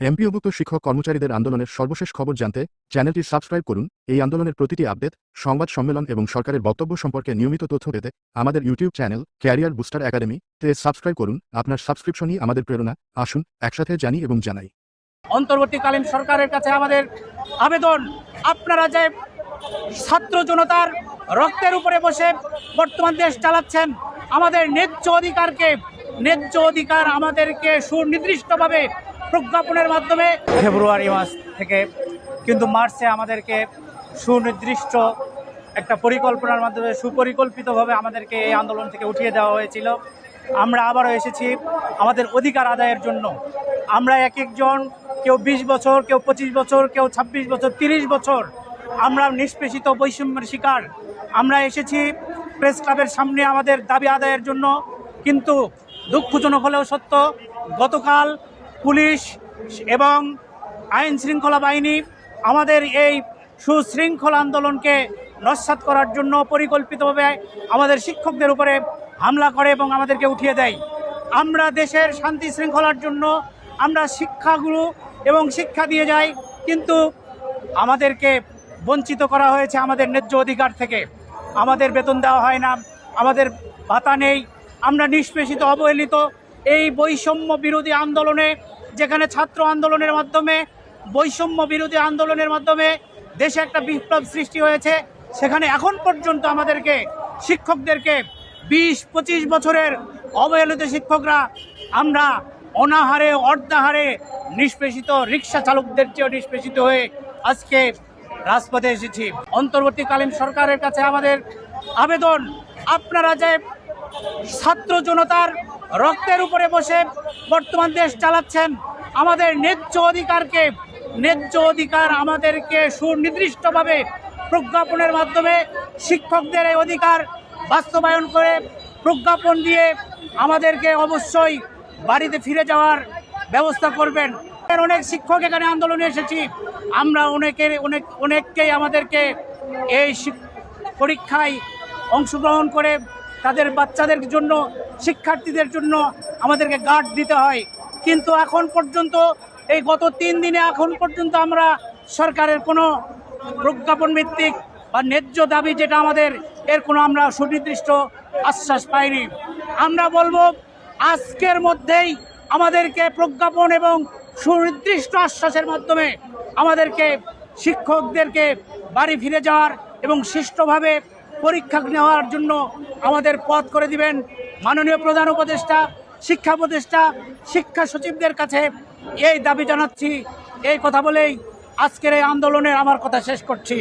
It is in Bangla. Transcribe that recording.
এমপিওভুক্ত শিক্ষক কর্মচারীদের আন্দোলনের সর্বশেষ খবর জানতে চ্যানেলটি সাবস্ক্রাইব করুন। এই আন্দোলনের প্রতিটি আপডেট, সংবাদ সম্মেলন এবং সরকারের বক্তব্য সম্পর্কে নিয়মিত তথ্য পেতে আমাদের YouTube channel career booster academy তে সাবস্ক্রাইব করুন। আপনার সাবস্ক্রিপশনই আমাদের প্রেরণা। আসুন, একসাথে জানি এবং জানাই। অন্তর্বর্তীকালীন সরকারের কাছে আমাদের আবেদন, আপনারা যে ছাত্র জনতার রক্তের উপরে বসে বর্তমান দেশ চালাচ্ছেন, আমাদের ন্যায্য অধিকারকে, ন্যায্য অধিকার আমাদেরকে সুনির্দিষ্টভাবে প্রজ্ঞাপনের মাধ্যমে ফেব্রুয়ারি মাস থেকে কিন্তু মার্চে আমাদেরকে সুনির্দিষ্ট একটা পরিকল্পনার মাধ্যমে সুপরিকল্পিতভাবে আমাদেরকে এই আন্দোলন থেকে উঠিয়ে দেওয়া হয়েছিল। আমরা আবারও এসেছি আমাদের অধিকার আদায়ের জন্য। আমরা এক একজন, কেউ বিশ বছর, কেউ পঁচিশ বছর, কেউ ছাব্বিশ বছর, তিরিশ বছর আমরা নিষ্পেষিত বৈষম্যের শিকার। আমরা এসেছি প্রেস ক্লাবের সামনে আমাদের দাবি আদায়ের জন্য। কিন্তু দুঃখজনক হলেও সত্য, গতকাল পুলিশ এবং আইন শৃঙ্খলা বাহিনী আমাদের এই সুশৃঙ্খল আন্দোলনকে নস্বাত করার জন্য পরিকল্পিতভাবে আমাদের শিক্ষকদের উপরে হামলা করে এবং আমাদেরকে উঠিয়ে দেয়। আমরা দেশের শান্তি শৃঙ্খলার জন্য আমরা শিক্ষাগুরু এবং শিক্ষা দিয়ে যাই, কিন্তু আমাদেরকে বঞ্চিত করা হয়েছে আমাদের ন্যায্য অধিকার থেকে। আমাদের বেতন দেওয়া হয় না, আমাদের ভাতা নেই, আমরা নিষ্পেষিত, অবহেলিত এই বৈষম্য বিরোধী আন্দোলনে, যেখানে ছাত্র আন্দোলনের মাধ্যমে, বৈষম্য বিরোধী আন্দোলনের মাধ্যমে দেশে একটা বিপ্লব সৃষ্টি হয়েছে, সেখানে এখন পর্যন্ত আমাদেরকে, শিক্ষকদেরকে বিশ, পঁচিশ বছরের অবহেলিত শিক্ষকরা আমরা অনাহারে, অর্ধাহারে নিষ্পেষিত, রিক্সা চালকদের চেয়েও নিষ্পেষিত হয়ে আজকে রাজপথে এসেছি। অন্তর্বর্তীকালীন সরকারের কাছে আমাদের আবেদন, আপনারা যে ছাত্র জনতার রক্তের উপরে বসে বর্তমান দেশ চালাচ্ছেন আমাদের ন্যায্য অধিকারকে, ন্যায্য অধিকার আমাদেরকে সুনির্দিষ্টভাবে প্রজ্ঞাপনের মাধ্যমে শিক্ষকদের এই অধিকার বাস্তবায়ন করে প্রজ্ঞাপন দিয়ে আমাদেরকে অবশ্যই বাড়িতে ফিরে যাওয়ার ব্যবস্থা করবেন। অনেক শিক্ষক এখানে আন্দোলনে এসেছি। আমরা অনেকের অনেক, অনেককেই আমাদেরকে এই পরীক্ষায় অংশগ্রহণ করে তাদের বাচ্চাদের জন্য শিক্ষার্থীদের জন্য আমাদেরকে গার্ড দিতে হয়। কিন্তু এখন পর্যন্ত, এই গত তিন দিনে এখন পর্যন্ত আমরা সরকারের কোনো প্রজ্ঞাপন ভিত্তিক বা ন্যায্য দাবি যেটা আমাদের, এর কোনো আমরা সুনির্দিষ্ট আশ্বাস পাইনি। আমরা বলব, আজকের মধ্যেই আমাদেরকে প্রজ্ঞাপন এবং সুনির্দিষ্ট আশ্বাসের মাধ্যমে আমাদেরকে শিক্ষকদেরকে বাড়ি ফিরে যাওয়ার এবং সুষ্ঠুভাবে পরীক্ষা নেওয়ার জন্য আমাদের পথ করে দিবেন। মাননীয় প্রধান উপদেষ্টা, শিক্ষা উপদেষ্টা, শিক্ষা সচিবদের কাছে এই দাবি জানাচ্ছি। এই কথা বলেই আজকের এই আন্দোলনের আমার কথা শেষ করছি।